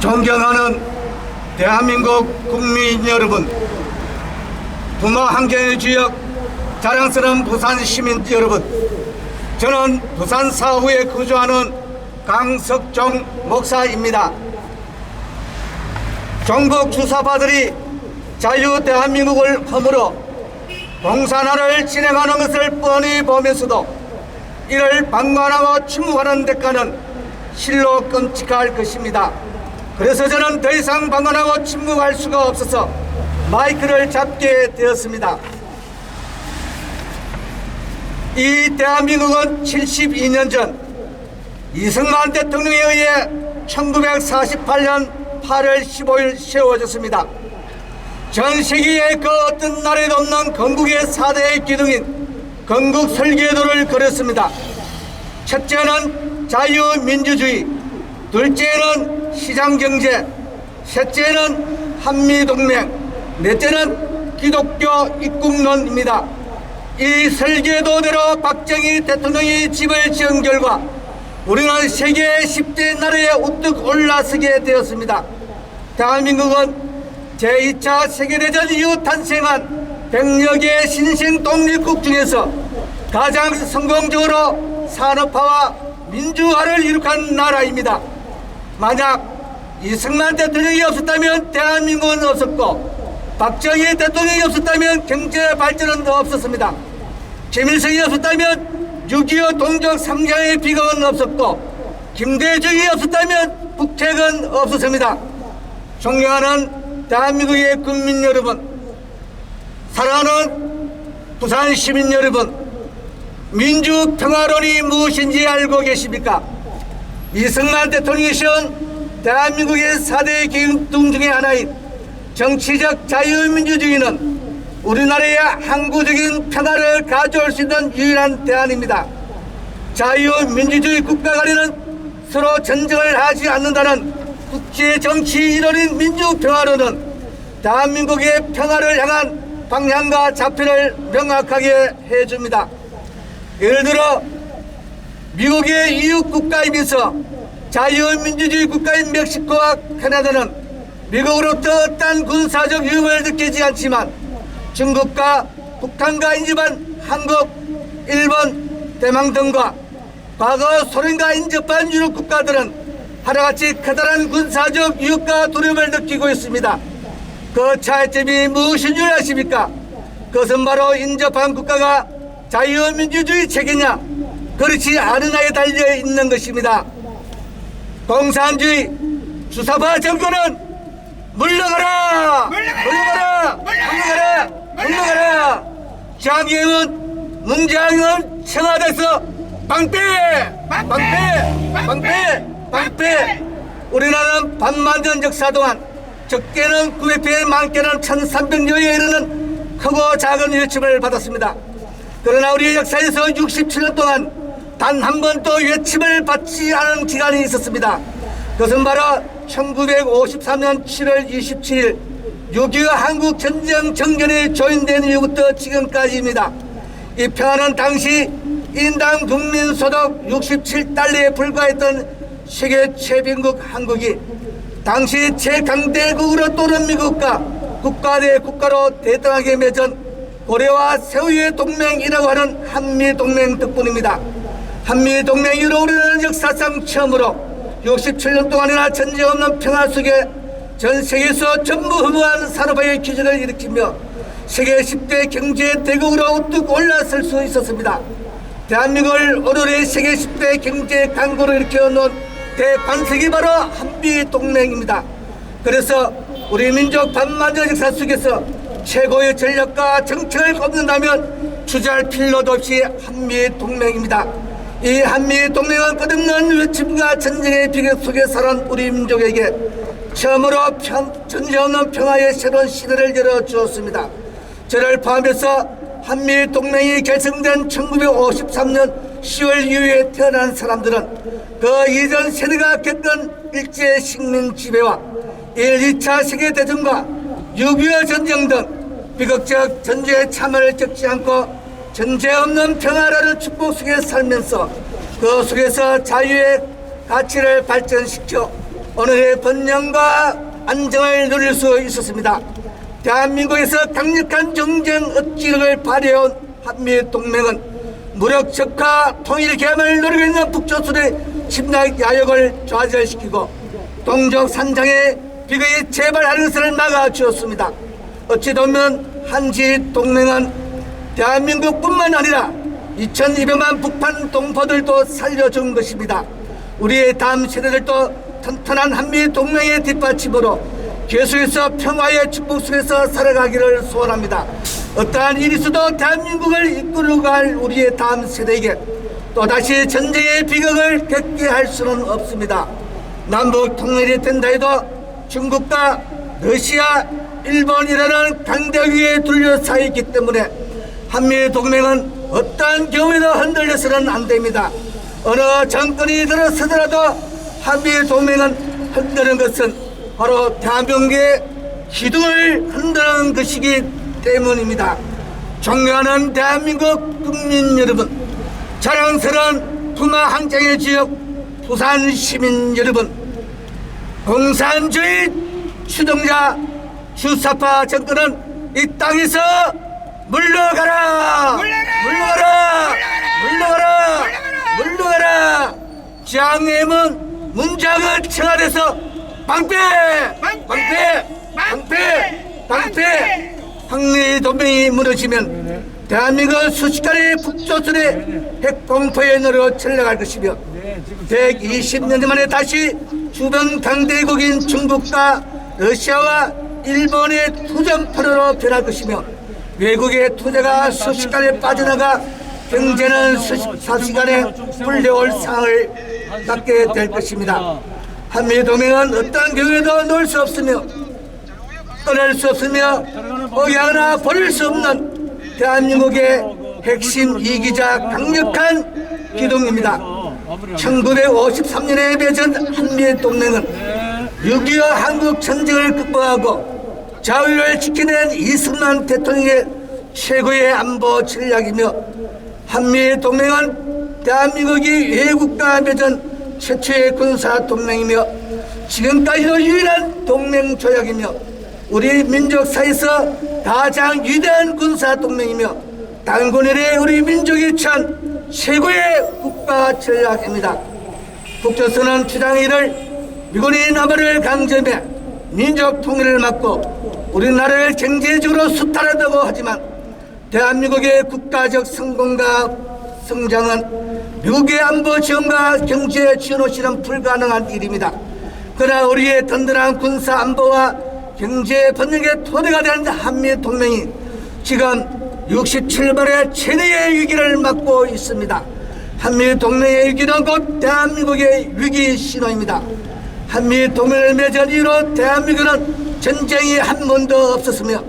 존경하는 대한민국 국민 여러분, 부모 환경의 주역, 자랑스러운 부산 시민 여러분, 저는 부산 사후에 거주하는 강석종 목사입니다. 종북 주사파들이 자유 대한민국을 허물어 공산화를 진행하는 것을 뻔히 보면서도 이를 방관하고 침묵하는 대가는 실로 끔찍할 것입니다. 그래서 저는 더 이상 방관하고 침묵할 수가 없어서 마이크를 잡게 되었습니다. 이 대한민국은 72년 전 이승만 대통령에 의해 1948년 8월 15일 세워졌습니다. 전 세계의 그 어떤 나라에도 없는 건국의 4대의 기둥인 건국 설계도를 그렸습니다. 첫째는 자유민주주의, 둘째는 시장경제, 셋째는 한미동맹, 넷째는 기독교 입국론입니다. 이 설계도대로 박정희 대통령이 집을 지은 결과 우리는 세계 10대 나라에 우뚝 올라서게 되었습니다. 대한민국은 제2차 세계대전 이후 탄생한 100여 개 신생 독립국 중에서 가장 성공적으로 산업화와 민주화를 이룩한 나라입니다. 만약 이승만 대통령이 없었다면 대한민국은 없었고 박정희 대통령이 없었다면 경제 발전은 없었습니다. 김일성이 없었다면 6.25 동족 상장의 비극은 없었고 김대중이 없었다면 북핵은 없었습니다. 존경하는 대한민국의 국민 여러분, 사랑하는 부산 시민 여러분, 민주 평화론이 무엇인지 알고 계십니까? 이승만 대통령이 세운 대한민국의 4대 기둥 중의 하나인 정치적 자유민주주의는 우리나라의 항구적인 평화를 가져올 수 있는 유일한 대안입니다. 자유민주주의 국가 간에는 서로 전쟁을 하지 않는다는 국제 정치 일원인 민주평화론은 대한민국의 평화를 향한 방향과 좌표를 명확하게 해줍니다. 예를 들어 미국의 이웃 국가이면서 자유민주주의 국가인 멕시코와 캐나다는 미국으로부터 어떠한 군사적 위협을 느끼지 않지만 중국과 북한과 인접한 한국, 일본, 대만 등과 과거 소련과 인접한 유럽 국가들은 하나같이 커다란 군사적 위협과 두려움을 느끼고 있습니다. 그 차이점이 무엇인 줄 아십니까? 그것은 바로 인접한 국가가 자유민주주의 체계냐 그렇지 않으냐에 달려 있는 것입니다. 공산주의 주사파 정권은 물러가라! 물러가라! 물러가라! 물러가라! 장애은 문장은 청와대에서 방패! 방패! 방패! 방패! 우리나라는 반만년 역사 동안 적게는 900회 많게는 1300여에 이르는 크고 작은 외침을 받았습니다. 그러나 우리 역사에서 67년 동안 단 한 번도 외침을 받지 않은 기간이 있었습니다. 그것은 바로 1953년 7월 27일 6.25 한국 전쟁 정전이 조인된 이후부터 지금까지입니다. 이 평화는 당시 인당 국민 소득 67달러에 불과했던 세계 최빈국 한국이 당시 최강대국으로 또는 미국과 국가 대 국가로 대등하게 맺은 고려와 세우의 동맹이라고 하는 한미동맹 덕분입니다. 한미 동맹으로 우리는 역사상 처음으로 67년 동안이나 전쟁 없는 평화 속에 전 세계에서 전무후무한 산업화의 기적을 일으키며 세계 10대 경제 대국으로 우뚝 올라설 수 있었습니다. 대한민국을 오늘의 세계 10대 경제 강국으로 일으켜놓은 대반석이 바로 한미 동맹입니다. 그래서 우리 민족 반만년 역사 속에서 최고의 전력과 정책을 꼽는다면 주저할 필요도 없이 한미 동맹입니다. 이 한미 동맹은 끝없는 외침과 전쟁의 비극 속에 살은 우리 민족에게 처음으로 평, 전쟁 없는 평화의 새로운 시대를 열어주었습니다. 저를 포함해서 한미 동맹이 결성된 1953년 10월 이후에 태어난 사람들은 그 이전 세대가 겪은 일제 식민 지배와 1, 2차 세계대전과 6.25 전쟁 등 비극적 전쟁의 참여를 겪지 않고 전쟁 없는 평화라는 축복 속에 살면서 그 속에서 자유의 가치를 발전시켜 오늘의 번영과 안정을 누릴 수 있었습니다. 대한민국에서 강력한 경쟁 억지력을 발휘해온 한미 동맹은 무력 적화 통일 개함을 노리고 있는 북조선의 침략 야욕을 좌절시키고 동족 산장의 비극이 재발하는 것을 막아주었습니다. 어찌 보면 한지 동맹은 대한민국뿐만 아니라 2200만 북한 동포들도 살려준 것입니다. 우리의 다음 세대들도 튼튼한 한미 동맹의 뒷받침으로 계속해서 평화의 축복 속에서 살아가기를 소원합니다. 어떠한 일이 있어도 대한민국을 이끌어갈 우리의 다음 세대에게 또다시 전쟁의 비극을 겪게 할 수는 없습니다. 남북 통일이 된다 해도 중국과 러시아, 일본이라는 강대 위에 둘러싸여 있기 때문에 한미 동맹은 어떠한 경우에도 흔들려서는 안 됩니다. 어느 정권이 들어서더라도 한미 동맹은 흔드는 것은 바로 대한민국의 기둥을 흔드는 것이기 때문입니다. 존경하는 대한민국 국민 여러분, 자랑스러운 부마 항쟁의 지역 부산 시민 여러분, 공산주의 추동자 주사파 정권은 이 땅에서 물러가라! 물러가라! 물러가라! 물러가라! 장애문 문장을 청와대에서 방패! 방패! 방패! 방패! 항미 동맹이 무너지면 대한민국 순식간에 북조선의 핵공포에 늘어 전락할 것이며 120년 만에 다시 주변 강대국인 중국과 러시아와 일본의 투전포로로 변할 것이며 외국의 투자가 순식간에 빠져나가 경제는 사시간에 불려올 상황을 갖게 될 것입니다. 한미동맹은 어떤 경우에도 놓을 수 없으며 떠날 수 없으며 포기하거나 버릴 수 없는 대한민국의 핵심 이기자 강력한 기둥입니다. 1953년에 맺은 한미동맹은 6.25 한국 전쟁을 극복하고 자유를 지켜낸 이승만 대통령의 최고의 안보 전략이며 한미 동맹은 대한민국이 외국과 맺은 최초의 군사 동맹이며 지금까지도 유일한 동맹 조약이며 우리 민족 사이에서 가장 위대한 군사 동맹이며 단군일의 우리 민족이 취한 최고의 국가 전략입니다. 북조선은 주장이를 미군이 남한을 강점해 민족 통일을 막고 우리나라를 경제적으로 수탈한다고 하지만 대한민국의 국가적 성공과 성장은 미국의 안보 지원과 경제 지원 없이는 불가능한 일입니다. 그러나 우리의 든든한 군사 안보와 경제 번영의 토대가 된 한미 동맹이 지금 67번의 최대의 위기를 맞고 있습니다. 한미 동맹의 위기는 곧 대한민국의 위기 신호입니다. 한미 동맹을 맺은 이후로 대한민국은 전쟁이 한 번도 없었으며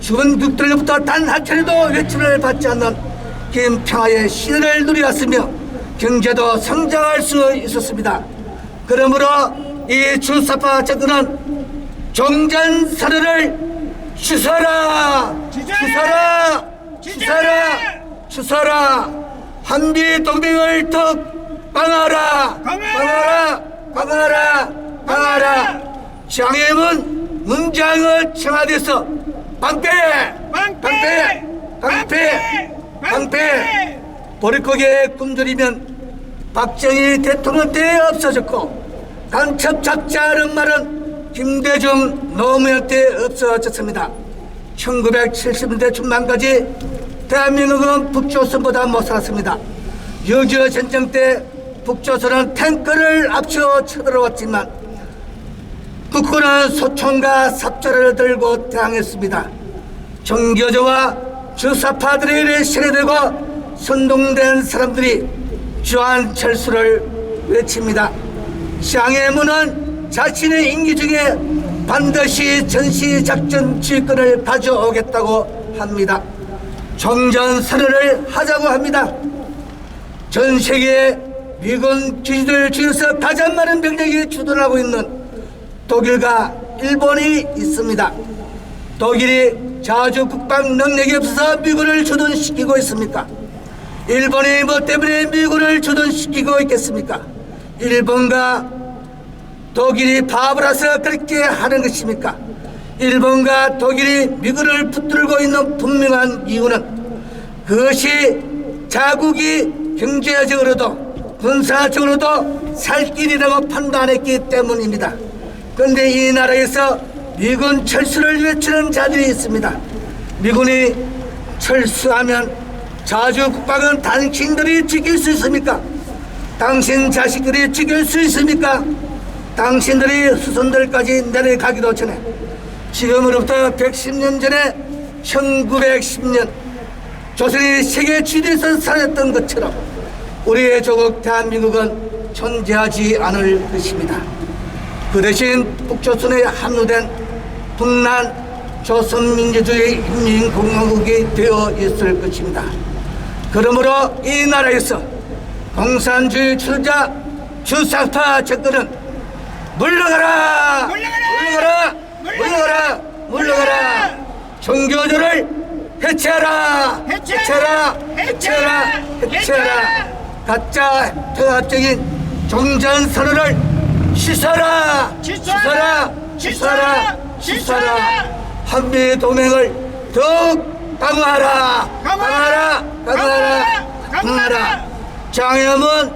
죽은 국들로부터 단 한 차례도 외침을 받지 않는 긴 평화의 신을 누려왔으며 경제도 성장할 수 있었습니다. 그러므로 이 주사파 정권은 종전선언을 취소하라! 취소하라! 취소하라! 취소하라! 한미 동맹을 더 강화하라! 강화하라! 강화하라! 강화하라! 장애문 문장을 청와대에서 방패! 방패! 방패! 방패! 보릿고개 꿈들이면 박정희 대통령 때 없어졌고 간첩 작자는 말은 김대중 노무현 때 없어졌습니다. 1970년대 중반까지 대한민국은 북조선보다 못 살았습니다. 6.25 전쟁 때 북조선은 탱크를 앞서 쳐들어왔지만 북군은 소총과 삽자를 들고 대항했습니다. 정교조와 주사파들에 의해 세례되고 선동된 사람들이 주한 철수를 외칩니다. 장애문은 자신의 임기 중에 반드시 전시작전 지휘권을 가져오겠다고 합니다. 종전 선언을 하자고 합니다. 전 세계 미군 기지들 중에서 가장 많은 병력이 주둔하고 있는 독일과 일본이 있습니다. 독일이 자주 국방 능력이 없어서 미군을 주둔시키고 있습니까? 일본이 뭐 때문에 미군을 주둔시키고 있겠습니까? 일본과 독일이 바보라서 그렇게 하는 것입니까? 일본과 독일이 미국을 붙들고 있는 분명한 이유는 그것이 자국이 경제적으로도 군사적으로도 살 길이라고 판단했기 때문입니다. 그런데 이 나라에서 미군 철수를 외치는 자들이 있습니다. 미군이 철수하면 자주 국방은 당신들이 지킬 수 있습니까? 당신 자식들이 지킬 수 있습니까? 당신들이 후손들까지 내려가기도 전에 지금으로부터 110년 전에 1910년 조선이 세계 지리에서 살았던 것처럼 우리의 조국 대한민국은 존재하지 않을 것입니다. 그 대신 북조선에 합류된 북난 조선민주주의 인민공화국이 되어 있을 것입니다. 그러므로 이 나라에서 공산주의 주자 주사파 정권은 물러가라! 물러가라! 물러가라! 물러가라! 종교조를 해체하라! 해체하라! 해체하라! 해체하라! 가짜 통합적인 종전선언을 시사라! 시사라! 시사라! 시사라! 한미 동맹을 더욱 강화하라! 강화하라! 강화하라! 강화하라! 장염은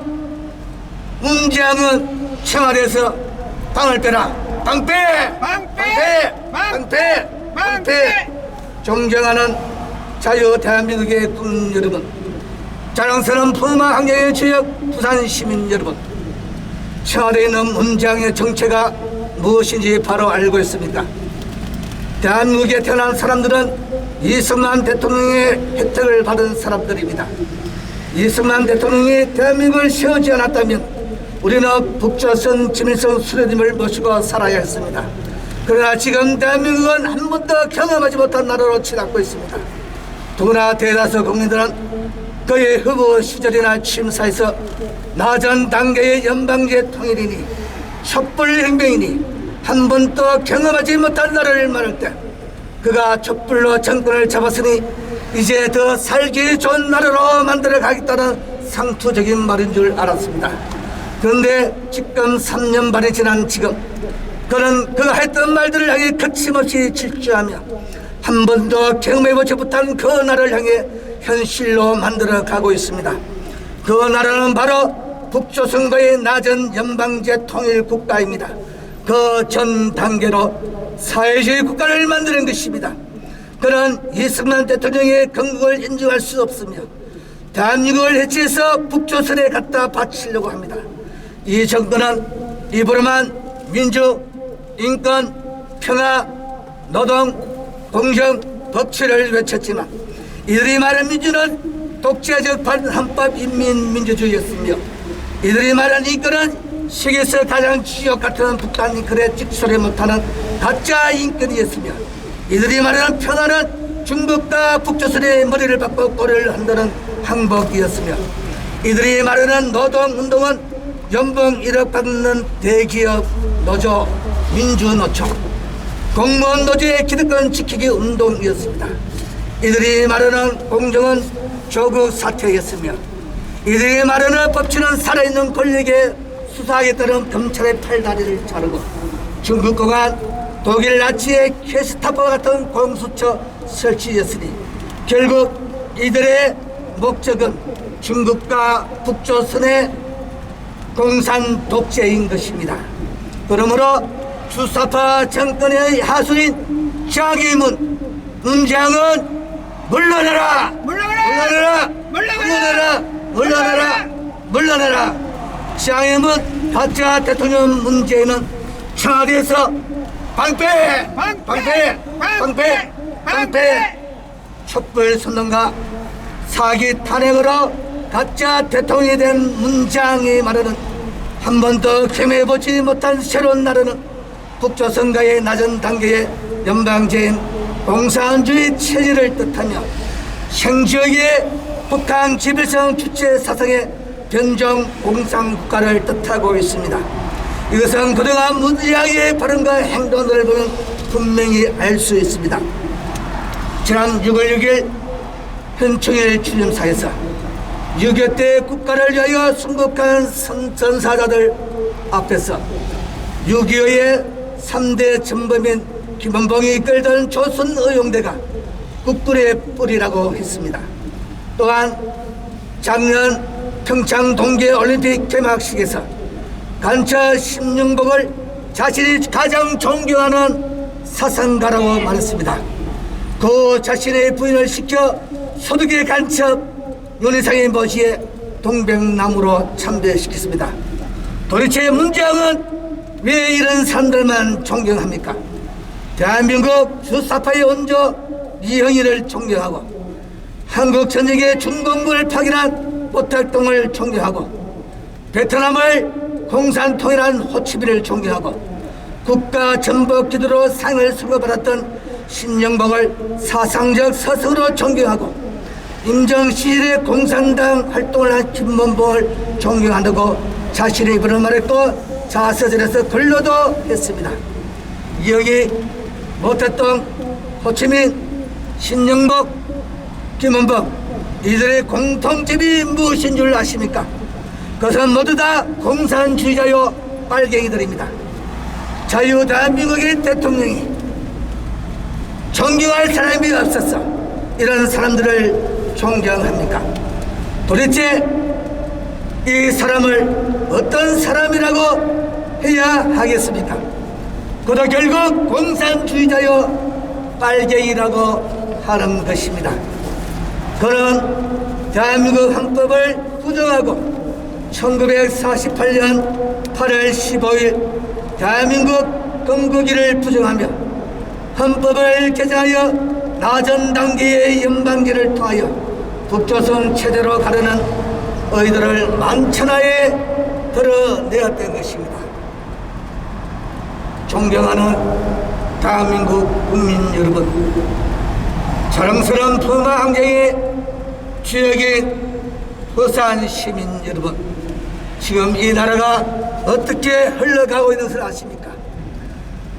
문재앙은 청와대에서 방을 빼라 방패 방패 방패 방패 존경하는 자유 대한민국의 군 여러분 자랑스러운 푸마 환경의 지역 부산 시민 여러분 청와대에 있는 문재앙의 정체가 무엇인지 바로 알고 있습니까 대한민국에 태어난 사람들은 이승만 대통령의 혜택을 받은 사람들입니다 이승만 대통령이 대한민국을 세우지 않았다면 우리는 북조선 김일성 수령님을 모시고 살아야 했습니다. 그러나 지금 대한민국은 한 번도 경험하지 못한 나라로 치닫고 있습니다. 더구나 대다수 국민들은 그의 후보 시절이나 취임사에서 낮은 단계의 연방제 통일이니 촛불혁명이니 한 번도 경험하지 못한 나라를 말할 때 그가 촛불로 정권을 잡았으니 이제 더 살기 좋은 나라로 만들어 가겠다는 상투적인 말인 줄 알았습니다. 그런데 지금 3년 반이 지난 지금 그는 그가 했던 말들을 향해 거침없이 질주하며 한 번도 경험해보지 못한 그 나라를 향해 현실로 만들어 가고 있습니다. 그 나라는 바로 북조선과의 낮은 연방제 통일 국가입니다. 그 전 단계로 사회주의 국가를 만드는 것입니다. 그는 이승만 대통령의 건국을 인정할 수 없으며 대한민국을 해치해서 북조선에 갖다 바치려고 합니다. 이 정권은 입으로만 민주, 인권, 평화, 노동, 공정, 법치를 외쳤지만 이들이 말한 민주는 독재적 헌법 인민민주주의였으며 이들이 말한 인권은 세계에서 가장 지옥 같은 북한 그래 직설에 못하는 가짜 인권이었으며 이들이 말하는 평화는 중국과 북조선의 머리를 박고 꼬리를 한다는 항복이었으며 이들이 말하는 노동운동은 연봉 1억 받는 대기업 노조 민주노총 공무원 노조의 기득권 지키기 운동이었습니다. 이들이 말하는 공정은 조국 사퇴였으며 이들이 말하는 법치는 살아있는 권력의 수사에 따른 검찰의 팔다리를 자르고 중국 공안 독일 나치의 캐스타포 같은 공수처 설치였으니 결국 이들의 목적은 중국과 북조선의 공산 독재인 것입니다. 그러므로 주사파 정권의 하수인 장기문 문장은 물러나라! 물러나라! 물러나라! 물러나라! 물러나라! 장애문 가짜 대통령 문재인은 청와대에서 방패! 방패! 방패! 방패! 촛불 선동과 사기 탄핵으로 가짜 대통령이 된 문장이 말하는 한 번도 경험해보지 못한 새로운 나라는 북조선과의 낮은 단계의 연방제인 공산주의 체제를 뜻하며 생지역의 북한 지배성 주체 사상의 변종 공산 국가를 뜻하고 있습니다. 이것은 그동안 문재양의 발언과 행동을 보면 분명히 알 수 있습니다. 지난 6월 6일 현충일 추념사에서 6.25때 국가를 위하여 순국한 선- 전사자들 앞에서 6.25의 3대 전범인 김원봉이 이끌던 조선 의용대가 국군의 뿌리라고 했습니다. 또한 작년 평창 동계올림픽 개막식에서 간차 심영복을 자신이 가장 존경하는 사상가라고 말했습니다. 그 자신의 부인을 시켜 소득의 간첩 윤희상의 모시에 동백나무로 참배시켰습니다. 도대체 문재영은 왜 이런 사람들만 존경합니까? 대한민국 주사파의 원조 이형이를 존경하고 한국 전역의 중공군을 파견한 보탈동을 존경하고 베트남을 공산통일한 호치민을 존경하고 국가 전복 기도로 상을 수거받았던 신영복을 사상적 서성으로 존경하고 임정 시절에 공산당 활동을 한 김문봉을 존경한다고 자신의 입으로 말했고 자서전에서 근로도 했습니다. 여기 모태동, 호치민, 신영복, 김원복 이들의 공통점이 무엇인 줄 아십니까? 그것은 모두 다 공산주의자요 빨갱이들입니다. 자유 대한민국의 대통령이 존경할 사람이 없어서 이런 사람들을 존경합니까? 도대체 이 사람을 어떤 사람이라고 해야 하겠습니까? 그도 결국 공산주의자요 빨갱이라고 하는 것입니다. 그는 대한민국 헌법을 부정하고 1948년 8월 15일 대한민국 건국기를 부정하며 헌법을 개정하여 낮은 단계의 연방기를 통하여 북조선 체제로 가르는 의도를 만천하에 드러내었던 것입니다. 존경하는 대한민국 국민 여러분, 자랑스러운 부마 환경의 주역인 부산 시민 여러분, 지금 이 나라가 어떻게 흘러가고 있는 것을 아십니까?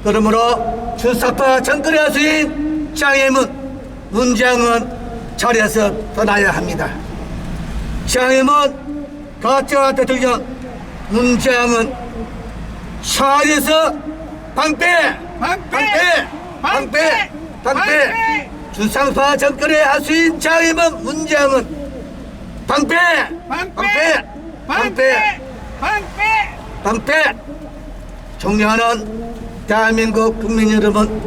그러므로 주사파 정권의 하수인 장애문 문장은 자리에서 떠나야 합니다. 장애문 가짜 대통령 문장은 자리에서 방패 방패 방패 방패 주상파 정권의 하수인 장애문 문장은 방패 방패 방패 방패! 방패 존경하는 대한민국 국민 여러분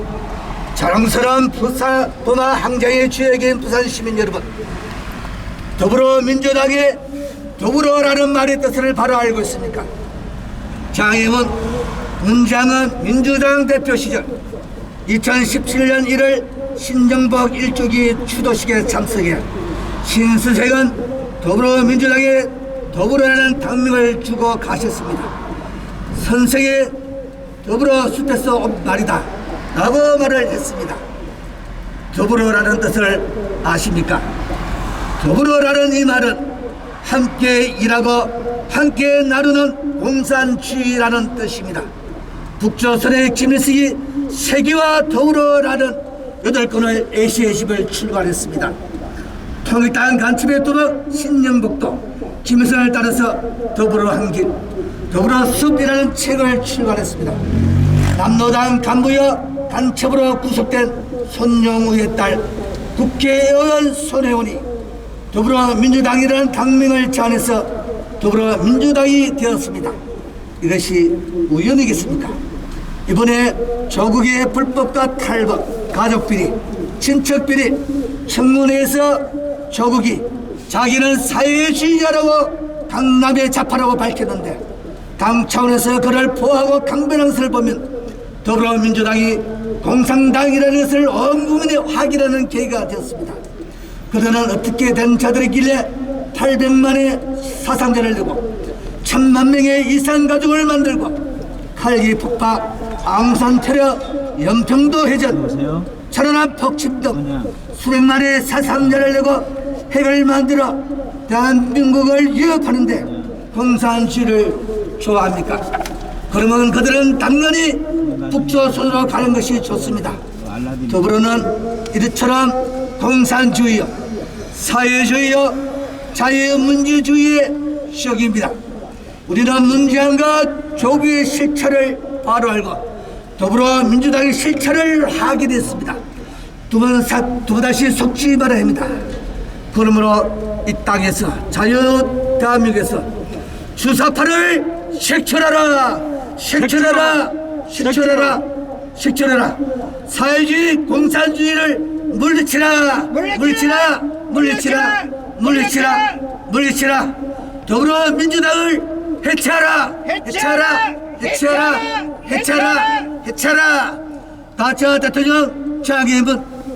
자랑스러운 부사, 부마 항쟁의 주역인 부산 시민 여러분 더불어민주당의 더불어라는 말의 뜻을 바로 알고 있습니까? 장애문 문장은 민주당 대표 시절 2017년 1월 신정복 일주기 추도식에 참석해 신수색은 더불어민주당에 더불어라는 당명을 주고 가셨습니다. 선생의 더불어 숲에서 온 말이다 라고 말을 했습니다. 더불어라는 뜻을 아십니까? 더불어라는 이 말은 함께 일하고 함께 나누는 공산주의라는 뜻입니다. 북조선의 김일성이 세계와 더불어라는 여덟 건의 애시애집을 출발했습니다. 통일당 간첩의 도박 신영복도 김일성을 따라서 더불어 한길 더불어 숲이라는 책을 출간했습니다. 남노당 간부여 간첩으로 구속된 손용우의 딸 국회의원 손혜원이 더불어민주당이라는 당명을 제안해서 더불어민주당이 되었습니다. 이것이 우연이겠습니까? 이번에 조국의 불법과 탈법, 가족비리, 친척비리, 청문회에서 조국이 자기는 사회주의자라고 강남의 자파라고 밝혔는데 당 차원에서 그를 보호하고 강변한 것을 보면 더불어민주당이 공산당이라는 것을 온 국민이 확인하는 계기가 되었습니다. 그들은 어떻게 된 자들이길래 800만의 사상자를 내고 천만 명의 이산 가족을 만들고 칼기 폭파, 앙산 테러, 연평도 해전, 천안함 폭침 등 수백만의 사상자를 내고 핵을 만들어 대한민국을 위협하는데 공산주의를 좋아합니까? 그러면 그들은 당연히 북조선으로 가는 것이 좋습니다. 더불어는 이처럼 공산주의요, 사회주의요, 자유민주주의의 시작입니다. 우리는 문재인과 조국의 실체를 바로 알고 더불어민주당의 실체를 하게 됐습니다. 두번 두번 다시 속지 말아야 합니다. 그러므로 이 땅에서 자유 대한민국에서 주사파를 색출하라 색출하라 색출하라 색출하라 사회주의 공산주의를 물리치라 물리치라 물리치라 물리치라 물리치라 더불어민주당을 해체하라 해체하라 해체하라 해체하라 해체하라 다차 대통령 장애인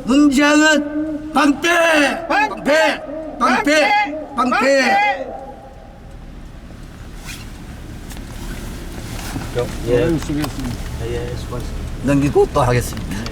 문장은 방패 방패 방패 방패 예. 수고했습니다. 예, 수고하셨습니다. 넘기고 또 하겠습니다.